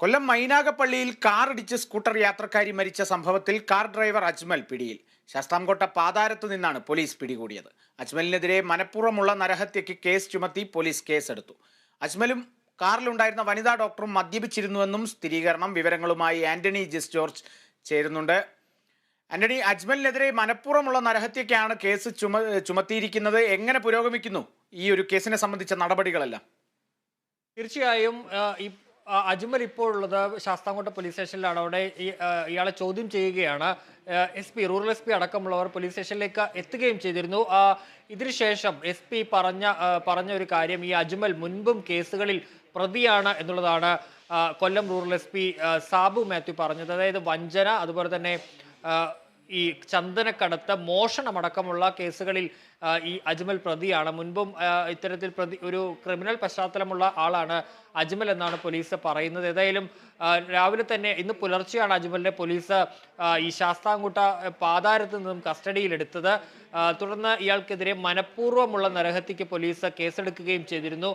കൊല്ലം മൈനാഗപ്പള്ളിയിൽ കാറിടിച്ച് സ്കൂട്ടർ യാത്രക്കാരി മരിച്ച സംഭവത്തിൽ കാർ ഡ്രൈവർ അജ്മൽ പിടിയിൽ. ശാസ്താംകോട്ട പാതാരത്തു നിന്നാണ് പോലീസ് പിടികൂടിയത്. അജ്മലിനെതിരെ മനഃപൂർവമുള്ള നരഹത്യയ്ക്ക് കേസ് ചുമത്തി പോലീസ് കേസെടുത്തു. അജ്മലും കാറിലുണ്ടായിരുന്ന വനിതാ ഡോക്ടറും മദ്യപിച്ചിരുന്നുവെന്നും സ്ഥിരീകരണം വിവരങ്ങളുമായി ആന്റണി ജിസ് ജോർജ് ചേരുന്നുണ്ട്. ആന്റണി അജ്മലിനെതിരെ മനഃപൂർവമുള്ള നരഹത്യക്കാണ് കേസ് ചുമ ചുമത്തിയിരിക്കുന്നത്. എങ്ങനെ പുരോഗമിക്കുന്നു ഈ ഒരു കേസിനെ സംബന്ധിച്ച നടപടികളെല്ലാം? തീർച്ചയായും അജ്മൽ ഇപ്പോൾ ഉള്ളത് ശാസ്താംകോട്ട പോലീസ് സ്റ്റേഷനിലാണ് അവിടെ ഈ ഇയാളെ ചോദ്യം ചെയ്യുകയാണ്. S P rural S P അടക്കമുള്ളവർ പോലീസ് സ്റ്റേഷനിലേക്ക് എത്തുകയും ചെയ്തിരുന്നു. ഇതിനുശേഷം എസ് പി പറഞ്ഞ പറഞ്ഞ ഒരു കാര്യം ഈ അജ്മൽ മുൻപും കേസുകളിൽ പ്രതിയാണ് എന്നുള്ളതാണ് Kollam rural S P Sabu Mathew പറഞ്ഞത്. അതായത് വഞ്ചന അതുപോലെ തന്നെ ഈ ചന്ദനക്കടത്ത് മോഷണമടക്കമുള്ള കേസുകളിൽ ഈ അജ്മൽ പ്രതിയാണ്. മുൻപും ഇത്തരത്തിൽ പ്രതി ഒരു ക്രിമിനൽ പശ്ചാത്തലമുള്ള ആളാണ് അജ്മൽ എന്നാണ് പോലീസ് പറയുന്നത്. ഏതായാലും രാവിലെ തന്നെ ഇന്ന് പുലർച്ചെയാണ് അജ്മലിനെ പോലീസ് ഈ ശാസ്താംകുട്ട പാതാരത്ത് നിന്നും കസ്റ്റഡിയിലെടുത്തത്. തുടർന്ന് ഇയാൾക്കെതിരെ മനഃപൂർവമുള്ള നരഹത്യക്ക് പോലീസ് കേസെടുക്കുകയും ചെയ്തിരുന്നു.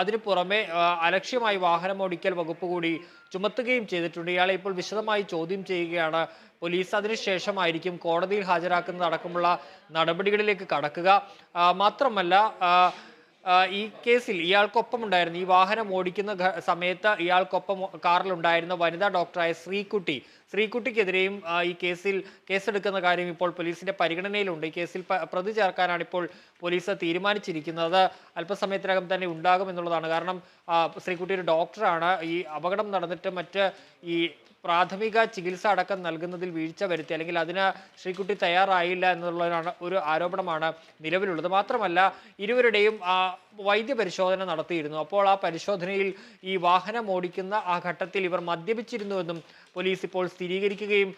അതിനു പുറമെ അലക്ഷ്യമായി വാഹനമോടിക്കൽ വകുപ്പ് കൂടി ചുമത്തുകയും ചെയ്തിട്ടുണ്ട്. ഇയാളെ ഇപ്പോൾ വിശദമായി ചോദ്യം ചെയ്യുകയാണ് പോലീസ്. അതിനുശേഷമായിരിക്കും കോടതിയിൽ ഹാജരാക്കുന്നത് അടക്കമുള്ള നടപടികളിലേക്ക് കടക്കുക ആ, മാത്രമല്ല ഈ കേസിൽ ഇയാൾക്കൊപ്പം ഉണ്ടായിരുന്ന ഈ വാഹനം ഓടിക്കുന്ന സമയത്ത് ഇയാൾക്കൊപ്പം കാറിലുണ്ടായിരുന്ന വനിതാ ഡോക്ടറായ ശ്രീകുട്ടി. ശ്രീകുട്ടിക്കെതിരെയും ഈ കേസിൽ കേസെടുക്കുന്ന കാര്യം ഇപ്പോൾ പോലീസിന്റെ പരിഗണനയിലുണ്ട്. ഈ കേസിൽ പ്രതി ചേർക്കാനാണ് ഇപ്പോൾ പോലീസ് തീരുമാനിച്ചിരിക്കുന്നത്. അല്പസമയത്തിനകം തന്നെ ഉണ്ടാകും എന്നുള്ളതാണ് കാരണം ശ്രീകുട്ടി ഒരു ഡോക്ടറാണ്. ഈ അപകടം നടന്നിട്ട് മറ്റ് ഈ പ്രാഥമിക ചികിത്സ അടക്കം നൽകുന്നതിൽ വീഴ്ച വരുത്തി അല്ലെങ്കിൽ അതിന് ശ്രീകുട്ടി തയ്യാറായില്ല എന്നുള്ളതാണ് ഒരു ആരോപണമാണ് നിലവിലുള്ളത്. മാത്രമല്ല ഇരുവരുടെയും വൈദ്യ പരിശോധന നടത്തിയിരുന്നു. അപ്പോൾ ആ പരിശോധനയിൽ ഈ വാഹനം ഓടിക്കുന്ന ആ ഘട്ടത്തിൽ ഇവർ മദ്യപിച്ചിരുന്നുവെന്നും പോലീസ് ഇപ്പോൾ സ്ഥിരീകരിക്കുകയും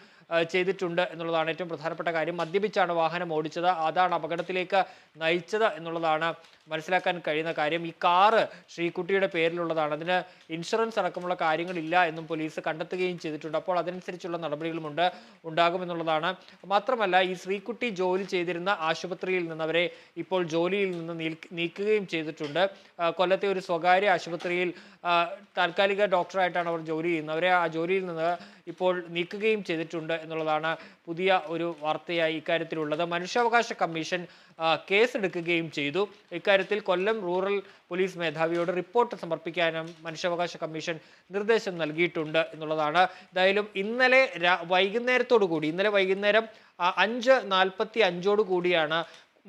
ചെയ്തിട്ടുണ്ട് എന്നുള്ളതാണ് ഏറ്റവും പ്രധാനപ്പെട്ട കാര്യം. മദ്യപിച്ചാണ് വാഹനം ഓടിച്ചത്. അതാണ് അപകടത്തിലേക്ക് നയിച്ചത് എന്നുള്ളതാണ് മനസ്സിലാക്കാൻ കഴിയുന്ന കാര്യം. ഈ കാറ് ശ്രീകുട്ടിയുടെ പേരിലുള്ളതാണ്. അതിന് ഇൻഷുറൻസ് അടക്കമുള്ള കാര്യങ്ങളില്ല എന്നും പോലീസ് കണ്ടെത്തുകയും ചെയ്തിട്ടുണ്ട്. അപ്പോൾ അതനുസരിച്ചുള്ള നടപടികളുമുണ്ട് ഉണ്ടാകുമെന്നുള്ളതാണ്. മാത്രമല്ല ഈ ശ്രീകുട്ടി ജോലി ചെയ്തിരുന്ന ആശുപത്രിയിൽ നിന്ന് അവരെ ഇപ്പോൾ ജോലിയിൽ നിന്ന് നീക്കുകയും ചെയ്തിട്ടുണ്ട്. കൊല്ലത്തെ ഒരു സ്വകാര്യ ആശുപത്രിയിൽ താൽക്കാലിക ഡോക്ടറായിട്ടാണ് അവർ ജോലി ചെയ്യുന്നത്. അവരെ ആ ജോലിയിൽ നിന്ന് ഇപ്പോൾ നീക്കുകയും ചെയ്തിട്ടുണ്ട്. എന്നുള്ളതാണ് പുതിയ ഒരു വാർത്തയായി ഇക്കാര്യത്തിലുള്ളത്. മനുഷ്യാവകാശ കമ്മീഷൻ കേസ് കേസെടുക്കുകയും ചെയ്തു. ഇക്കാര്യത്തിൽ കൊല്ലം റൂറൽ പോലീസ് മേധാവിയോട് റിപ്പോർട്ട് സമർപ്പിക്കാനും മനുഷ്യാവകാശ കമ്മീഷൻ നിർദ്ദേശം നൽകിയിട്ടുണ്ട് എന്നുള്ളതാണ്. എന്തായാലും ഇന്നലെ വൈകുന്നേരത്തോടു കൂടി ഇന്നലെ വൈകുന്നേരം അഞ്ച് നാൽപ്പത്തി അഞ്ചോടു കൂടിയാണ്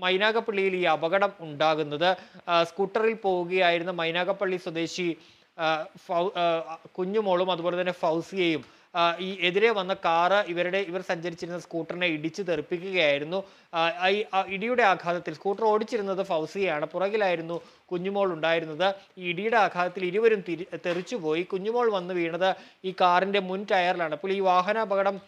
മൈനാഗപ്പള്ളിയിൽ ഈ അപകടം ഉണ്ടാകുന്നത്. സ്കൂട്ടറിൽ പോവുകയായിരുന്ന മൈനാഗപ്പള്ളി സ്വദേശി കുഞ്ഞുമോളും അതുപോലെ തന്നെ ഫൗസിയയും ഈ എതിരെ വന്ന കാറ് ഇവരുടെ ഇവർ സഞ്ചരിച്ചിരുന്ന സ്കൂട്ടറിനെ ഇടിച്ച് തെറിപ്പിക്കുകയായിരുന്നു. ഈ ഇടിയുടെ ആഘാതത്തിൽ സ്കൂട്ടർ ഓടിച്ചിരുന്നത് ഫൗസിയാണ്. പുറകിലായിരുന്നു കുഞ്ഞുമോൾ ഉണ്ടായിരുന്നത്. ഈ ഇടിയുടെ ആഘാതത്തിൽ ഇരുവരും തിരി തെറിച്ചുപോയി. കുഞ്ഞുമോൾ വന്ന് വീണത് ഈ കാറിന്റെ മുൻ ടയറിലാണ്. അപ്പോൾ ഈ വാഹനാപകടം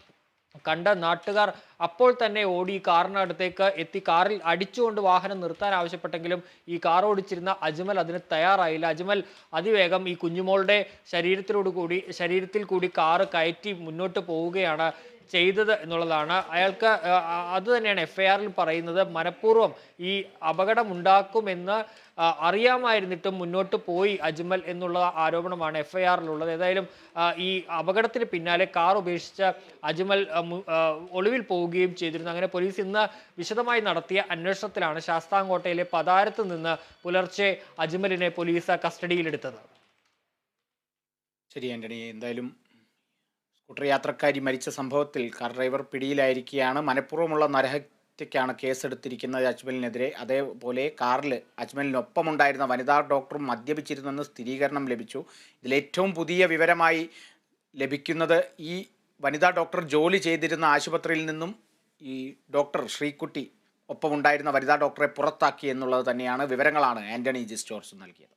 കണ്ട നാട്ടുകാർ അപ്പോൾ തന്നെ ഓടി കാറിനടുത്തേക്ക് എത്തി. കാറിൽ അടിച്ചുകൊണ്ട് വാഹനം നിർത്താൻ ആവശ്യപ്പെട്ടെങ്കിലും ഈ കാർ ഓടിച്ചിരുന്ന അജ്മൽ അതിന് തയ്യാറായില്ല. അജ്മൽ അതിവേഗം ഈ കുഞ്ഞുമോളുടെ ശരീരത്തിലോട് കൂടി ശരീരത്തിൽ കൂടി കാറ് കയറ്റി മുന്നോട്ട് പോവുകയാണ്. ചെയ്തത് എന്നുള്ളതാണ്. അയാൾക്ക് അത് തന്നെയാണ് എഫ് ഐ ആറിൽ പറയുന്നത് മനഃപൂർവം ഈ അപകടം ഉണ്ടാക്കുമെന്ന് അറിയാമായിരുന്നിട്ടും മുന്നോട്ട് പോയി അജ്മൽ എന്നുള്ള ആരോപണമാണ് എഫ് ഐ ആറിലുള്ളത് ഏതായാലും ഈ അപകടത്തിന് പിന്നാലെ കാർ ഉപേക്ഷിച്ച അജ്മൽ ഒളിവിൽ പോവുകയും ചെയ്തിരുന്നു. അങ്ങനെ പോലീസ് ഇന്ന് വിശദമായി നടത്തിയ അന്വേഷണത്തിലാണ് ശാസ്താംകോട്ടയിലെ പതാരത്ത് നിന്ന് പുലർച്ചെ അജ്മലിനെ പോലീസ് കസ്റ്റഡിയിലെടുത്തത്. ശരി ആന്റണി എന്തായാലും സ്കൂട്ടർ മരിച്ച സംഭവത്തിൽ കാർ ഡ്രൈവർ പിടിയിലായിരിക്കുകയാണ് മനഃപൂർവമുള്ള നരഹത്യക്കാണ് കേസെടുത്തിരിക്കുന്നത് അജ്മലിനെതിരെ. അതേപോലെ കാറിൽ അജ്മലിനൊപ്പമുണ്ടായിരുന്ന വനിതാ ഡോക്ടറും മദ്യപിച്ചിരുന്നെന്ന് സ്ഥിരീകരണം ലഭിച്ചു. ഇതിൽ ഏറ്റവും പുതിയ വിവരമായി ലഭിക്കുന്നത് ഈ വനിതാ ഡോക്ടർ ജോലി ചെയ്തിരുന്ന ആശുപത്രിയിൽ നിന്നും ഈ ഡോക്ടർ ശ്രീകുട്ടി ഒപ്പമുണ്ടായിരുന്ന വനിതാ ഡോക്ടറെ പുറത്താക്കി എന്നുള്ളത് തന്നെയാണ് വിവരങ്ങളാണ് ആന്റണി ജിസ് ജോർജ് നൽകിയത്.